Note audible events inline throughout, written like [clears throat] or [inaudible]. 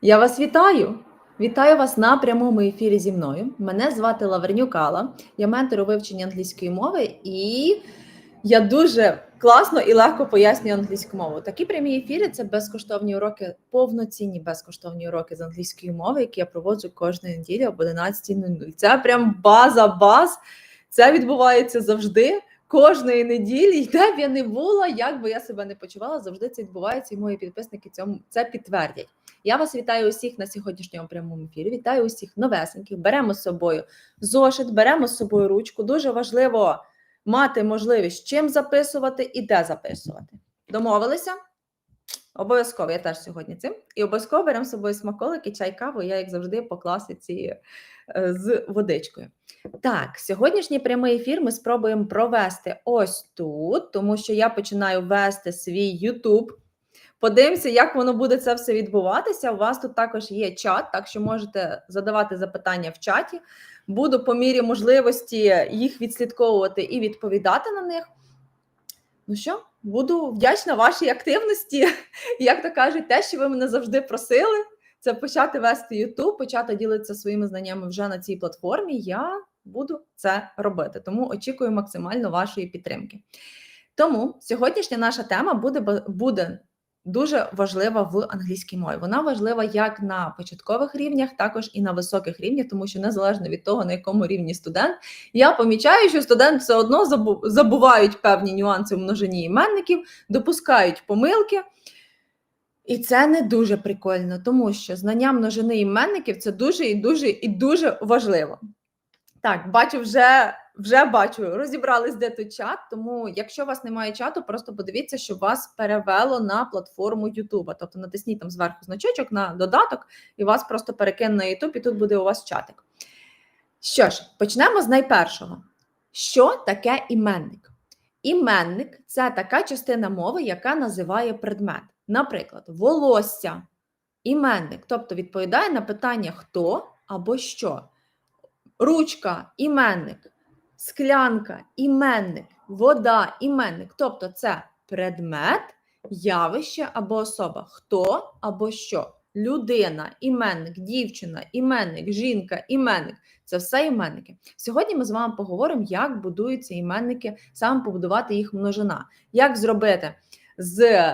Я вас вітаю! Вітаю вас на прямому ефірі зі мною. Мене звати Лавренюк Алла, я ментор у вивченні англійської мови, і я дуже класно і легко пояснюю англійську мову. Такі прямі ефіри це безкоштовні уроки, повноцінні безкоштовні уроки з англійської мови, які я проводжу кожної неділі об 11.00. Це прям база баз. Це відбувається завжди. Кожної неділі, [laughs] де б я не була, як би я себе не почувала, завжди це відбувається, і мої підписники цьому це підтвердять. Я вас вітаю усіх на сьогоднішньому прямому ефірі. Вітаю усіх новесеньких. Беремо з собою зошит, беремо з собою ручку. Дуже важливо мати можливість чим записувати і де записувати. Домовилися? Обов'язково, я теж сьогодні цим. І обов'язково беремо з собою смаколики, чай, каву. Я, як завжди, по класиці е, з водичкою. Так, сьогоднішній прямий ефір ми спробуємо провести ось тут, тому що я починаю вести свій YouTube. Подивимося, як воно буде це все відбуватися. У вас тут також є чат, так що можете задавати запитання в чаті. Буду по мірі можливості їх відслідковувати і відповідати на них. Ну що, буду вдячна вашій активності. Як то кажуть, те, що ви мене завжди просили, це почати вести YouTube, почати ділитися своїми знаннями вже на цій платформі. Я буду це робити. Тому очікую максимально вашої підтримки. Тому сьогоднішня наша тема буде буде дуже важлива в англійській мові. Вона важлива як на початкових рівнях, також і на високих рівнях, тому що незалежно від того, на якому рівні студент, я помічаю, що студент все одно забувають певні нюанси в множині іменників, допускають помилки. І це не дуже прикольно, тому що знання множини іменників це дуже і дуже і дуже важливо. Так, бачу, вже вже бачу, розібрались, де тут чат. Тому, якщо у вас немає чату, просто подивіться, що вас перевело на платформу Ютуба. Тобто натисніть там зверху значочок на додаток, і вас просто перекине на Ютуб, і тут буде у вас чатик. Що ж, почнемо з найпершого. Що таке іменник? Іменник це така частина мови, яка називає предмет. Наприклад, волосся, іменник, тобто відповідає на питання хто або що ручка, іменник, склянка, іменник, вода, іменник. Тобто це предмет, явище або особа. Хто або що. Людина, іменник, дівчина, іменник, жінка, іменник це все іменники. Сьогодні ми з вами поговоримо, як будуються іменники, саме побудувати їх множина. Як зробити з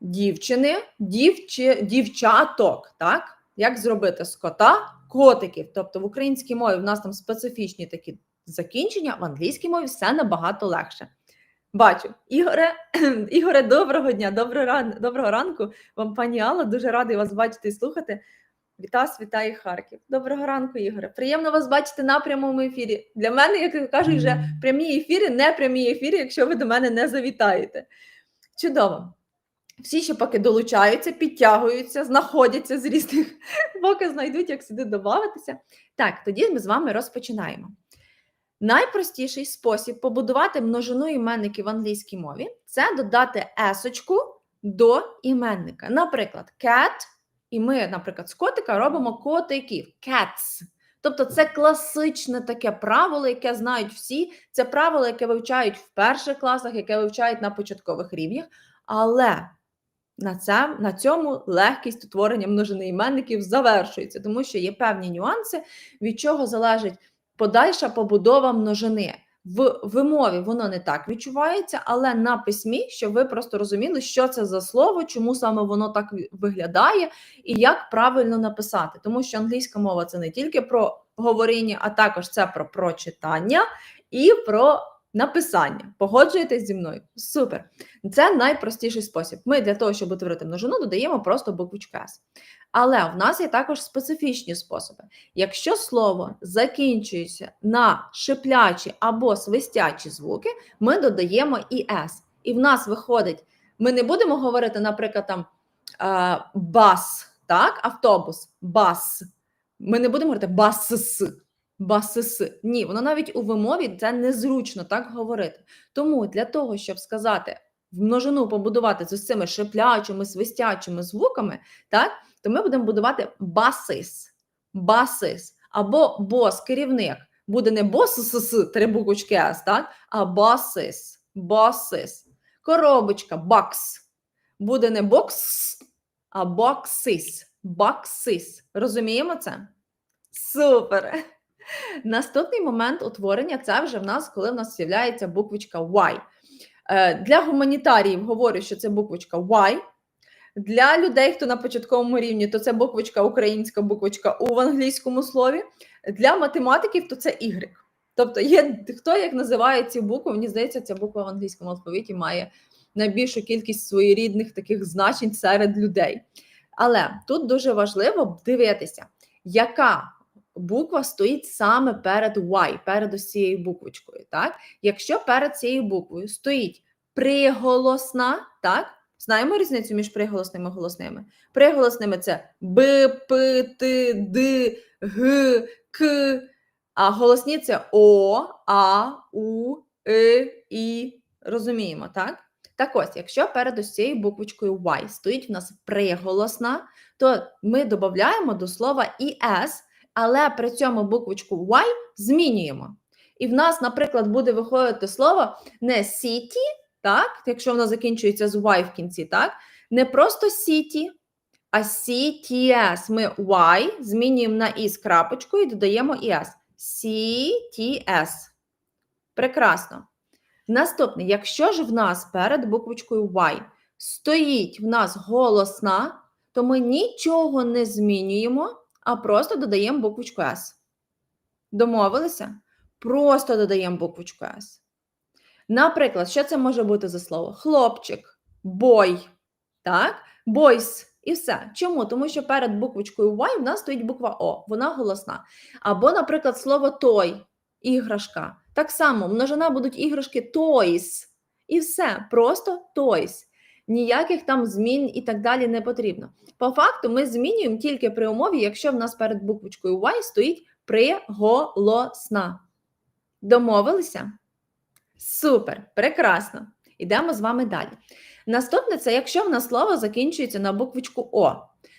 дівчини, дівчи, дівчаток, так? Як зробити з кота котиків. Тобто в українській мові в нас там специфічні такі закінчення, в англійській мові все набагато легше. Бачу, Ігоре, [clears throat] Ігоре, доброго дня, доброго, ран, доброго ранку. Вам пані Алла, дуже радий вас бачити і слухати. Вітас, вітаю Харків. Доброго ранку, Ігоре. Приємно вас бачити на прямому ефірі. Для мене, як кажуть, вже прямі ефіри, не прямі ефіри, якщо ви до мене не завітаєте. Чудово. Всі ще поки долучаються, підтягуються, знаходяться з різних, [laughs] поки знайдуть, як сюди додатися. Так, тоді ми з вами розпочинаємо. Найпростіший спосіб побудувати множину іменників в англійській мові це додати есочку до іменника. Наприклад, cat, і ми, наприклад, з котика робимо котиків cats. Тобто це класичне таке правило, яке знають всі. Це правило, яке вивчають в перших класах, яке вивчають на початкових рівнях. Але на це, на цьому легкість утворення множини іменників завершується, тому що є певні нюанси, від чого залежить подальша побудова множини. В вимові воно не так відчувається, але на письмі, щоб ви просто розуміли, що це за слово, чому саме воно так виглядає, і як правильно написати. Тому що англійська мова це не тільки про говоріння, а також це про прочитання і про Написання. Погоджуєтесь зі мною? Супер. Це найпростіший спосіб. Ми для того, щоб утворити множину, додаємо просто буквочку S. Але в нас є також специфічні способи. Якщо слово закінчується на шиплячі або свистячі звуки, ми додаємо і S. І в нас виходить, ми не будемо говорити, наприклад, там бас, так, автобус, бас. Ми не будемо говорити бас. Басис. Ні, воно навіть у вимові це незручно так говорити. Тому для того, щоб сказати в множину побудувати з цими шиплячими, свистячими звуками, так, то ми будемо будувати басис, басис або бос, керівник. Буде не бос три буквочки С, так, а басис, басис. Коробочка, бакс. Буде не бокс, а боксис. boxes. Розуміємо це? Супер! Наступний момент утворення це вже в нас, коли в нас з'являється буквочка Y. Е, Для гуманітаріїв говорю, що це буквочка Y. Для людей, хто на початковому рівні, то це буквочка українська, буквочка У в англійському слові. Для математиків то це Y. Тобто є хто як називає ці букви, мені здається, ця буква в англійському алфавіті має найбільшу кількість своєрідних таких значень серед людей. Але тут дуже важливо дивитися, яка буква стоїть саме перед Y, перед ось цією буквочкою. Так? Якщо перед цією буквою стоїть приголосна, так? Знаємо різницю між приголосними і голосними. Приголосними це Б, П, Т, Д, Г, К. А голосні це О, А, У, И, І. Розуміємо, так? Так ось, якщо перед ось цією буквочкою Y стоїть в нас приголосна, то ми додаємо до слова «іс», але при цьому буквочку Y змінюємо. І в нас, наприклад, буде виходити слово не city, так, якщо воно закінчується з Y в кінці, так, не просто city, а CTS. Ми Y змінюємо на І з крапочкою і додаємо «іс». CTS. Прекрасно. Наступне, якщо ж в нас перед буквочкою Y стоїть в нас голосна, то ми нічого не змінюємо, а просто додаємо буквочку S. Домовилися? Просто додаємо буквочку S. Наприклад, що це може бути за слово? Хлопчик, бой, так? Бойс. І все. Чому? Тому що перед буквочкою Y в нас стоїть буква О, вона голосна. Або, наприклад, слово той, іграшка. Так само, множина будуть іграшки toys. І все, просто toys. Ніяких там змін і так далі не потрібно. По факту, ми змінюємо тільки при умові, якщо в нас перед буквочкою Y стоїть приголосна. Домовилися? Супер, прекрасно. Ідемо з вами далі. Наступне це якщо в нас слово закінчується на буквочку О.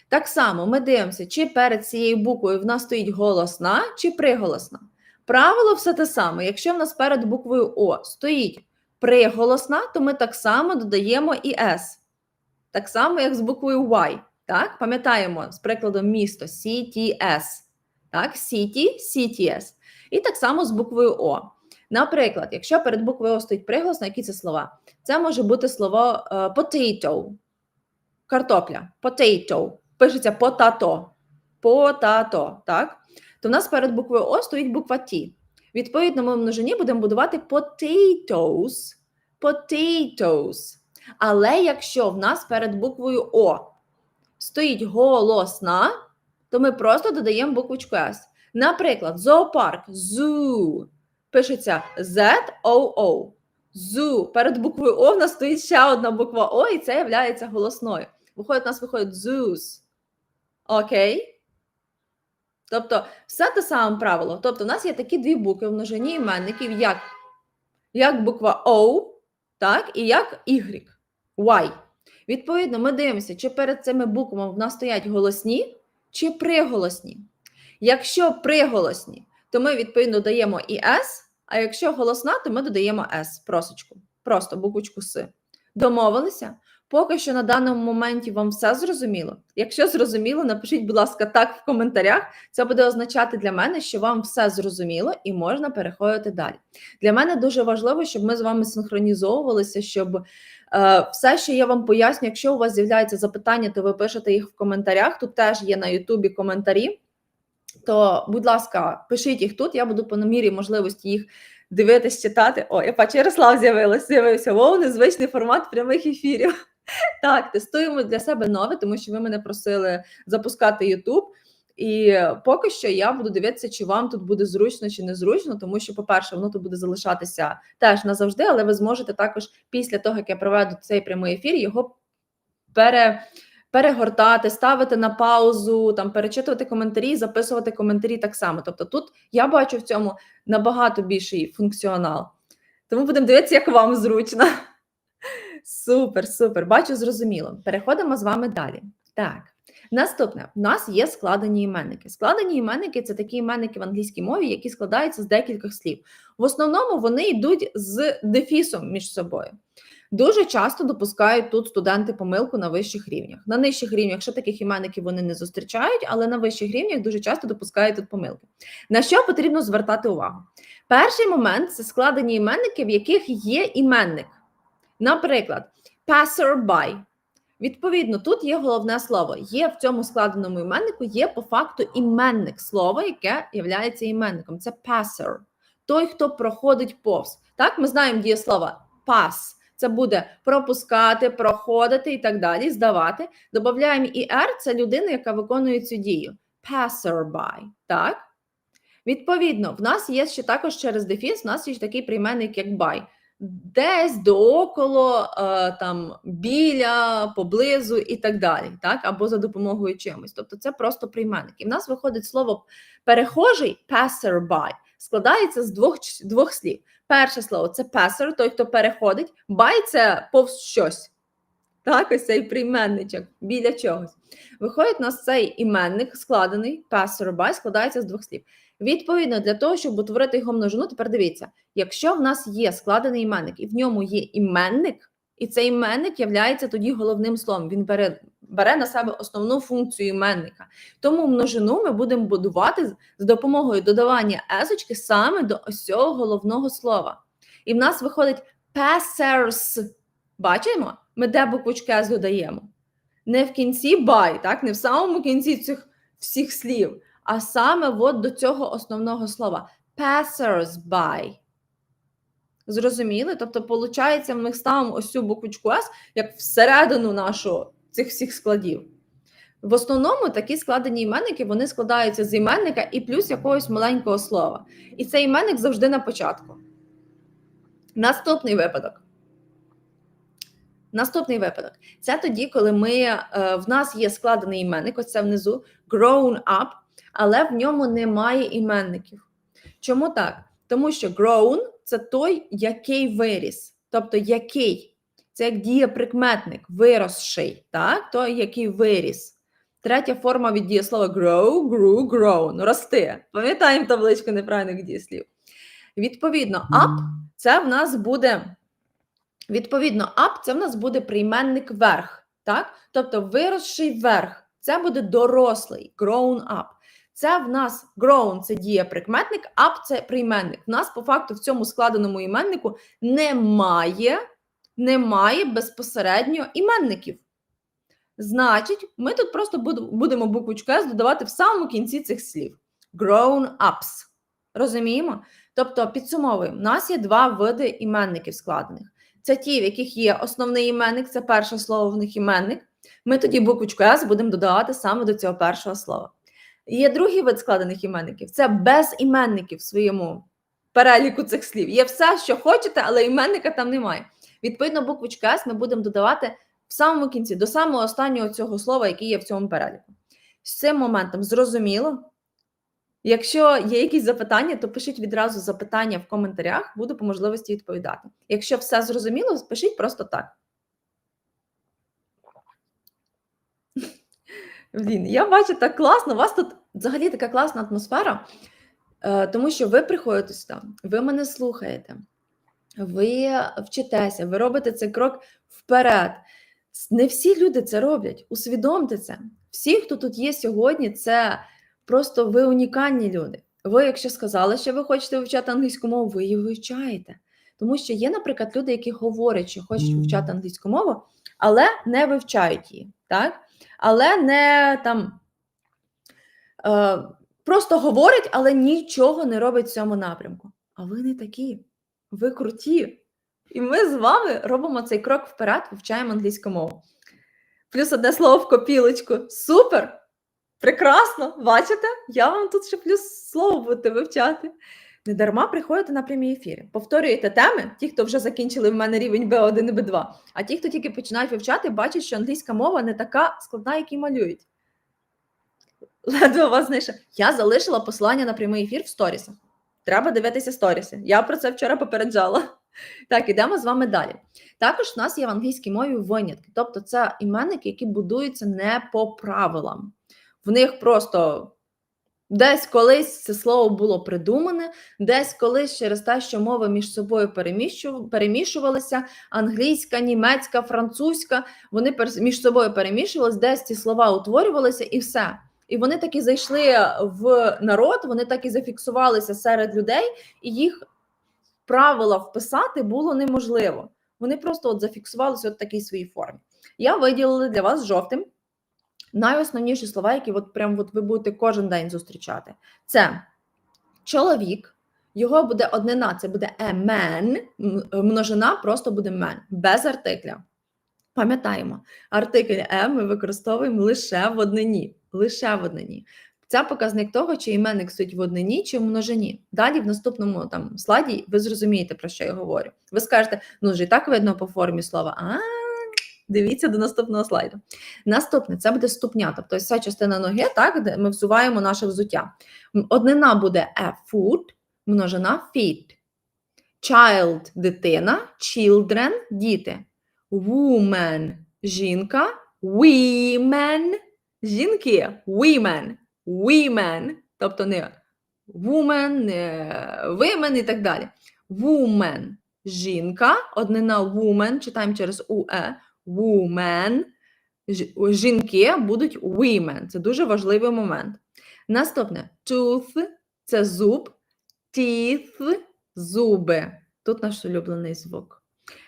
Так само ми дивимося, чи перед цією буквою в нас стоїть голосна, чи приголосна. Правило все те саме. Якщо в нас перед буквою О стоїть приголосна, то ми так само додаємо і С. Так само, як з буквою Y. Так? Пам'ятаємо з прикладом місто CTS. Так, City, CTS. І так само з буквою О. Наприклад, якщо перед буквою О стоїть приголосна, які це слова? Це може бути слово е, potato, картопля, potato. Пишеться potato. Potato, так? То в нас перед буквою О стоїть буква Т. Відповідно, ми в множині будемо будувати potatoes, potatoes. Але якщо в нас перед буквою О стоїть голосна, то ми просто додаємо буквочку С. Наприклад, зоопарк zoo. Пишеться Z-O-O. Zoo. Перед буквою О в нас стоїть ще одна буква О, і це є голосною. Виходить, у нас виходить zoos. Окей? Тобто, все те саме правило. Тобто, у нас є такі дві букви в множині іменників, як як буква O, так, і як Y. Y. Відповідно, ми дивимося, чи перед цими буквами в нас стоять голосні, чи приголосні. Якщо приголосні, то ми відповідно даємо і S, а якщо голосна, то ми додаємо S, просочку. Просто буквочку С. Домовилися? Поки що на даному моменті вам все зрозуміло. Якщо зрозуміло, напишіть, будь ласка, так в коментарях. Це буде означати для мене, що вам все зрозуміло і можна переходити далі. Для мене дуже важливо, щоб ми з вами синхронізовувалися, щоб е, все, що я вам поясню, якщо у вас з'являються запитання, то ви пишете їх в коментарях. Тут теж є на Ютубі коментарі. То, будь ласка, пишіть їх тут, я буду по намірі можливості їх дивитись, читати. О, я бачу, Ярослав з'явився, з'явився. Вов, незвичний формат прямих ефірів. Так, тестуємо для себе нове, тому що ви мене просили запускати YouTube. І поки що я буду дивитися, чи вам тут буде зручно чи незручно, тому що, по-перше, воно тут буде залишатися теж назавжди, але ви зможете також після того, як я проведу цей прямий ефір, його пере, перегортати, ставити на паузу, там перечитувати коментарі, записувати коментарі так само. Тобто, тут я бачу в цьому набагато більший функціонал. Тому будемо дивитися, як вам зручно. Супер, супер. Бачу, зрозуміло. Переходимо з вами далі. Так, наступне: у нас є складені іменники. Складені іменники це такі іменники в англійській мові, які складаються з декількох слів. В основному вони йдуть з дефісом між собою. Дуже часто допускають тут студенти помилку на вищих рівнях. На нижчих рівнях, що таких іменників вони не зустрічають, але на вищих рівнях дуже часто допускають тут помилки. На що потрібно звертати увагу? Перший момент це складені іменники, в яких є іменник. Наприклад, passerby. Відповідно, тут є головне слово. Є в цьому складеному іменнику, є по факту іменник слово, яке є іменником. Це passer. Той, хто проходить повз. Так, ми знаємо дієслово pass. Це буде пропускати, проходити і так далі, здавати. Додаємо і «er» – це людина, яка виконує цю дію. Passerby. Так? Відповідно, в нас є ще також через дефіс, в нас є такий прийменник, як by. Десь дооколо, е, там біля, поблизу і так далі, так? або за допомогою чимось. Тобто це просто прийменник. І в нас виходить слово перехожий passerby, складається з двох, двох слів. Перше слово це passer, той, хто переходить, by – це повз щось. Так, ось цей прийменничок біля чогось. Виходить, у нас цей іменник складений, passerby, складається з двох слів. Відповідно, для того, щоб утворити його множину, тепер дивіться, якщо в нас є складений іменник, і в ньому є іменник, і цей іменник є тоді головним словом, він бере бере на себе основну функцію іменника. Тому множину ми будемо будувати з допомогою додавання есочки саме до ось цього головного слова. І в нас виходить passers. Бачимо? Ми де буквочку «с» додаємо. Не в кінці by, так? не в самому кінці цих всіх слів а саме от до цього основного слова passers-by. Зрозуміли? Тобто, виходить, ми ставимо ось цю буквочку S як всередину нашого цих всіх складів. В основному такі складені іменники вони складаються з іменника і плюс якогось маленького слова. І цей іменник завжди на початку. Наступний випадок. Наступний випадок. Це тоді, коли ми, е, в нас є складений іменник, ось це внизу, grown up, але в ньому немає іменників. Чому так? Тому що grown – це той, який виріс, тобто який. Це як дієприкметник, виросший, так? той, який виріс. Третя форма від дієслова grow, grew, grown рости. Пам'ятаємо табличку неправильних дієслів. Відповідно, up це в нас буде. Відповідно, up це в нас буде прийменник верх. так? Тобто виросший верх. Це буде дорослий, grown up. Це в нас grown – це дієприкметник, up – це прийменник. У нас по факту в цьому складеному іменнику немає, немає безпосередньо іменників. Значить, ми тут просто будемо буквочку S додавати в самому кінці цих слів. Grown ups. Розуміємо? Тобто, підсумовуємо, у нас є два види іменників складених. Це ті, в яких є основний іменник, це перше слово в них іменник. Ми тоді буквочку S будемо додавати саме до цього першого слова. Є другий вид складених іменників це без іменників в своєму переліку цих слів. Є все, що хочете, але іменника там немає. Відповідно, буквочку С ми будемо додавати в самому кінці, до самого останнього цього слова, який є в цьому переліку. З цим моментом зрозуміло. Якщо є якісь запитання, то пишіть відразу запитання в коментарях, буду по можливості відповідати. Якщо все зрозуміло, пишіть просто так. Блін, я бачу так класно. У вас тут взагалі така класна атмосфера, е, тому що ви приходите сюди, ви мене слухаєте, ви вчитеся, ви робите цей крок вперед. Не всі люди це роблять. Усвідомте це. Всі, хто тут є сьогодні, це просто ви унікальні люди. Ви, якщо сказали, що ви хочете вивчати англійську мову, ви її вивчаєте. Тому що є, наприклад, люди, які говорять, що хочуть вивчати англійську мову, але не вивчають її. так? але не там е, просто говорить, але нічого не робить в цьому напрямку. А ви не такі, ви круті. І ми з вами робимо цей крок вперед, вивчаємо англійську мову. Плюс одне слово в копілочку. Супер! Прекрасно! Бачите? Я вам тут ще плюс слово будете вивчати. Не дарма приходите на прямі ефіри. Повторюєте теми, ті, хто вже закінчили в мене рівень B1 і B2, а ті, хто тільки починають вивчати, бачать, що англійська мова не така складна, як і малюють. Ледве вас знайшов. Я залишила посилання на прямий ефір в сторісах. Треба дивитися сторіси. Я про це вчора попереджала. Так, ідемо з вами далі. Також в нас є в англійській мові винятки, тобто це іменники, які будуються не по правилам. В них просто Десь колись це слово було придумане, десь колись через те, що мови між собою перемішувалися, англійська, німецька, французька, вони між собою перемішувалися, десь ці слова утворювалися і все. І вони так і зайшли в народ, вони так і зафіксувалися серед людей, і їх правила вписати було неможливо. Вони просто от зафіксувалися в такій своїй формі. Я виділила для вас жовтим найосновніші слова, які от прям от ви будете кожен день зустрічати. Це чоловік, його буде однина, це буде a man, множина просто буде man, без артикля. Пам'ятаємо, артикль «е» ми використовуємо лише в однині. Лише в однині. Це показник того, чи іменник стоїть в однині, чи в множині. Далі в наступному там слайді ви зрозумієте, про що я говорю. Ви скажете, ну вже і так видно по формі слова. А, дивіться до наступного слайду. Наступне це буде ступня, тобто ця частина ноги, так, де ми взуваємо наше взуття. Однина буде a foot, множина feet. Child дитина, children діти. Woman жінка, women жінки, women, women, тобто не woman, не women і так далі. Woman жінка, однина woman, читаємо через UE, woman, жінки будуть women. Це дуже важливий момент. Наступне tooth – це зуб, teeth – зуби. Тут наш улюблений звук.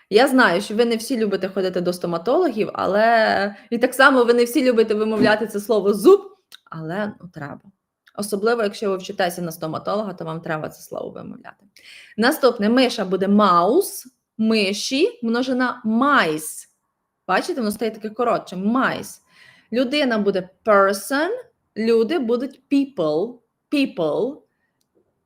Я знаю, що ви не всі любите ходити до стоматологів, але і так само ви не всі любите вимовляти це слово зуб, але ну, треба. Особливо, якщо ви вчитеся на стоматолога, то вам треба це слово вимовляти. Наступне миша буде маус, миші, множина майс. Бачите, воно стає таке коротше. Майс. Людина буде person, люди будуть people. People.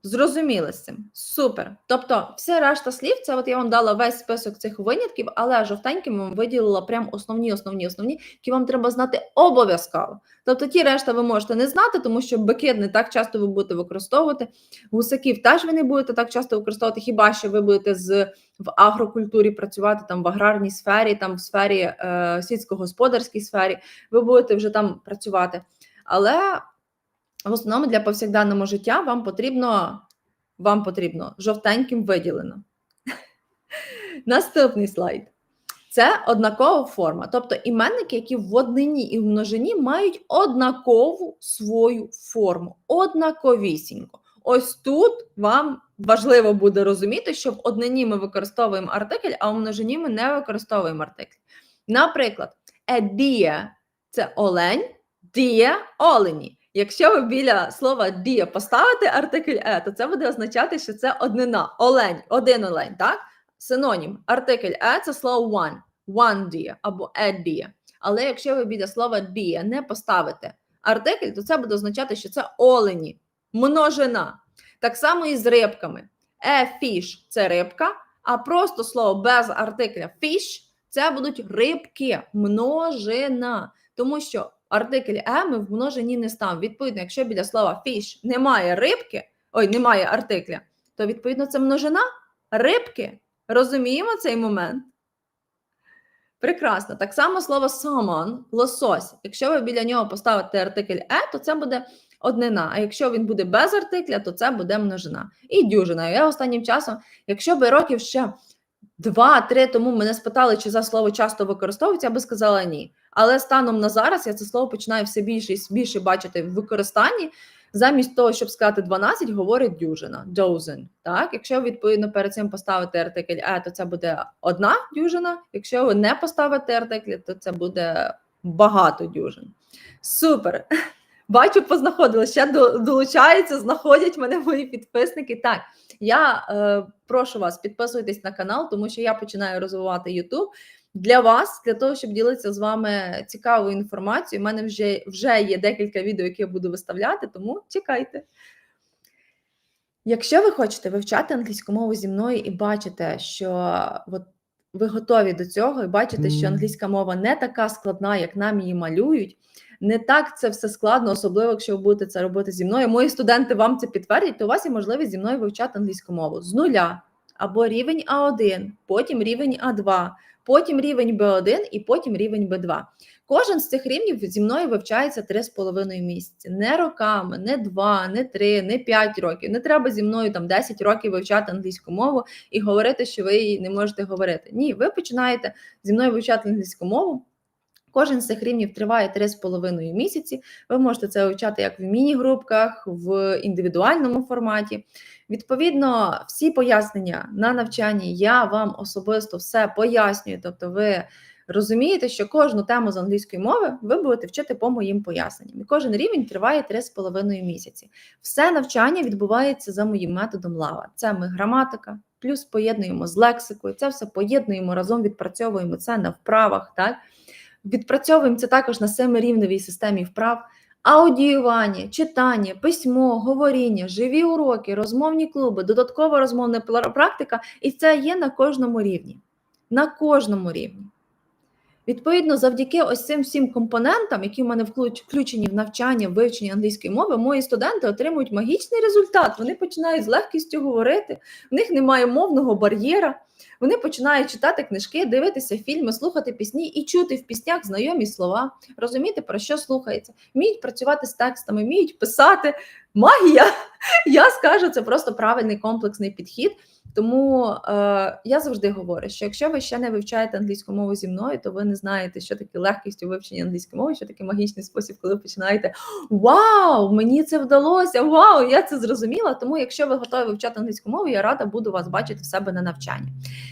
Зрозуміли з цим. Супер. Тобто, все решта слів, це от я вам дала весь список цих винятків, але жовтеньким вам виділила прям основні, основні, основні, які вам треба знати обов'язково. Тобто, ті решта ви можете не знати, тому що бики не так часто ви будете використовувати. Гусаків теж ви не будете так часто використовувати, хіба що ви будете з в агрокультурі працювати там в аграрній сфері, там в сфері е, сільськогосподарській сфері, ви будете вже там працювати. Але в основному для повсякденного життя вам потрібно, вам потрібно жовтеньким виділено. [laughs] Наступний слайд. Це однакова форма. Тобто іменники, які в однині і в множині мають однакову свою форму, однаковісінько. Ось тут вам важливо буде розуміти, що в однині ми використовуємо артикль, а в множині ми не використовуємо артикль. Наприклад, deer – це олень, deer – олені. Якщо ви біля слова deer поставите артикль е, то це буде означати, що це однина, олень, один олень, так? Синонім. Артикль е це слово one, one deer або a deer. Але якщо ви біля слова deer не поставите артикль, то це буде означати, що це олені, множина. Так само і з рибками. A fish – це рибка, а просто слово без артикля fish – це будуть рибки, множина. Тому що артикль е ми в множині не ставимо. Відповідно, якщо біля слова fish немає рибки, ой, немає артикля, то відповідно це множина рибки. Розуміємо цей момент? Прекрасно. Так само слово salmon – лосось. Якщо ви біля нього поставите артикль е, то це буде однина. А якщо він буде без артикля, то це буде множина. І дюжина. Я останнім часом, якщо би років ще два-три тому мене спитали, чи це слово часто використовується, я би сказала ні. Але станом на зараз я це слово починаю все більше і більше бачити в використанні. Замість того, щоб сказати 12, говорить дюжина, dozen. Так? Якщо відповідно перед цим поставити артикль е, то це буде одна дюжина. Якщо ви не поставите артикль, то це буде багато дюжин. Супер! [laughs] Бачу, познаходили. Ще долучаються, знаходять мене мої підписники. Так, я е, прошу вас, підписуйтесь на канал, тому що я починаю розвивати YouTube для вас, для того, щоб ділитися з вами цікавою інформацією. У мене вже, вже є декілька відео, які я буду виставляти, тому чекайте. Якщо ви хочете вивчати англійську мову зі мною і бачите, що от ви готові до цього, і бачите, що англійська мова не така складна, як нам її малюють. Не так це все складно, особливо якщо ви будете це робити зі мною. Мої студенти вам це підтвердять, то у вас є можливість зі мною вивчати англійську мову з нуля або рівень А1, потім рівень А2, потім рівень Б1 і потім рівень Б2. Кожен з цих рівнів зі мною вивчається 3,5 місяці. Не роками, не 2, не 3, не 5 років. Не треба зі мною там 10 років вивчати англійську мову і говорити, що ви її не можете говорити. Ні, ви починаєте зі мною вивчати англійську мову. Кожен з цих рівнів триває 3,5 місяці. Ви можете це вивчати як в міні-групках, в індивідуальному форматі. Відповідно, всі пояснення на навчанні я вам особисто все пояснюю. Тобто, ви розумієте, що кожну тему з англійської мови ви будете вчити по моїм поясненням. І кожен рівень триває 3,5 місяці. Все навчання відбувається за моїм методом лава. Це ми граматика, плюс поєднуємо з лексикою. Це все поєднуємо разом, відпрацьовуємо це на вправах. так? Відпрацьовуємо це також на семирівневій системі вправ. Аудіювання, читання, письмо, говоріння, живі уроки, розмовні клуби, додаткова розмовна практика, і це є на кожному рівні. На кожному рівні. Відповідно, завдяки ось цим всім компонентам, які в мене включені в навчання, вивчення англійської мови, мої студенти отримують магічний результат. Вони починають з легкістю говорити, в них немає мовного бар'єра. Вони починають читати книжки, дивитися фільми, слухати пісні і чути в піснях знайомі слова, розуміти, про що слухається, вміють працювати з текстами, вміють писати. Магія! [laughs] Я скажу, це просто правильний комплексний підхід. Тому е, я завжди говорю, що якщо ви ще не вивчаєте англійську мову зі мною, то ви не знаєте, що таке легкість у вивченні англійської мови, що таке магічний спосіб, коли ви починаєте Вау, мені це вдалося! Вау, я це зрозуміла. Тому, якщо ви готові вивчати англійську мову, я рада буду вас бачити в себе на навчанні.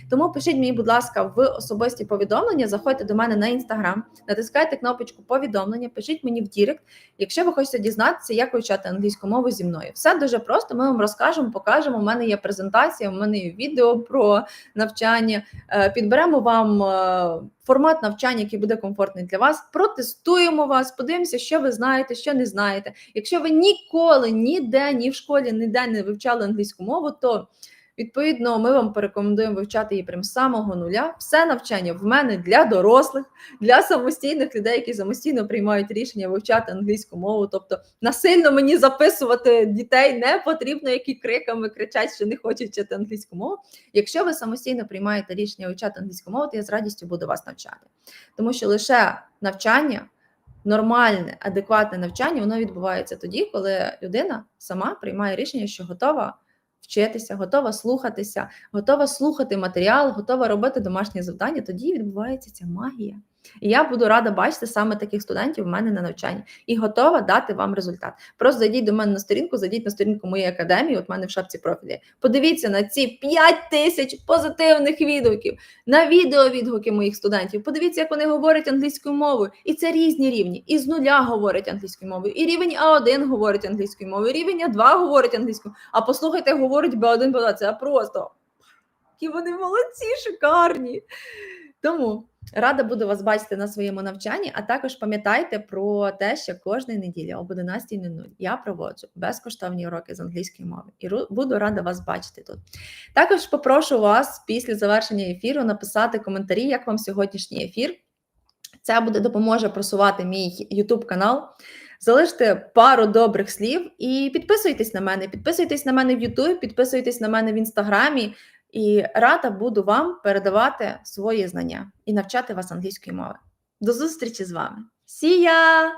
Тому пишіть мені, будь ласка, в особисті повідомлення. Заходьте до мене на інстаграм, натискайте кнопочку повідомлення, пишіть мені в Дірект, якщо ви хочете дізнатися, як вивчати англійську мову зі мною. Все дуже просто. Ми вам розкажемо, покажемо. У мене є презентація, є відео про навчання. Е, підберемо вам е, формат навчання, який буде комфортний для вас. Протестуємо вас, подивимося, що ви знаєте, що не знаєте. Якщо ви ніколи ніде, ні в школі, ніде не вивчали англійську мову, то Відповідно, ми вам порекомендуємо вивчати її прямо з самого нуля. Все навчання в мене для дорослих, для самостійних людей, які самостійно приймають рішення вивчати англійську мову. Тобто насильно мені записувати дітей не потрібно, які криками кричать, що не хочуть вчити англійську мову. Якщо ви самостійно приймаєте рішення вивчати англійську мову, то я з радістю буду вас навчати, тому що лише навчання. Нормальне, адекватне навчання, воно відбувається тоді, коли людина сама приймає рішення, що готова вчитися, готова слухатися, готова слухати матеріал, готова робити домашні завдання, тоді відбувається ця магія. І я буду рада бачити саме таких студентів у мене на навчанні і готова дати вам результат. Просто зайдіть до мене на сторінку, зайдіть на сторінку моєї академії, от в мене в шапці профілі. Подивіться на ці 5 тисяч позитивних відгуків, на відеовідгуки моїх студентів. Подивіться, як вони говорять англійською мовою. І це різні рівні. І з нуля говорять англійською мовою. І рівень А1 говорить англійською мовою, і рівень А2 говорить англійською. А послухайте, говорить Б1, Б2. Це просто які вони молодці, шикарні. Тому. Рада буду вас бачити на своєму навчанні, а також пам'ятайте про те, що кожної неділі об 11.00 я проводжу безкоштовні уроки з англійської мови і буду рада вас бачити тут. Також попрошу вас після завершення ефіру написати коментарі, як вам сьогоднішній ефір. Це буде допоможе просувати мій YouTube канал. Залиште пару добрих слів і підписуйтесь на мене. Підписуйтесь на мене в YouTube, підписуйтесь на мене в інстаграмі. І рада буду вам передавати свої знання і навчати вас англійської мови. До зустрічі з вами! Сія!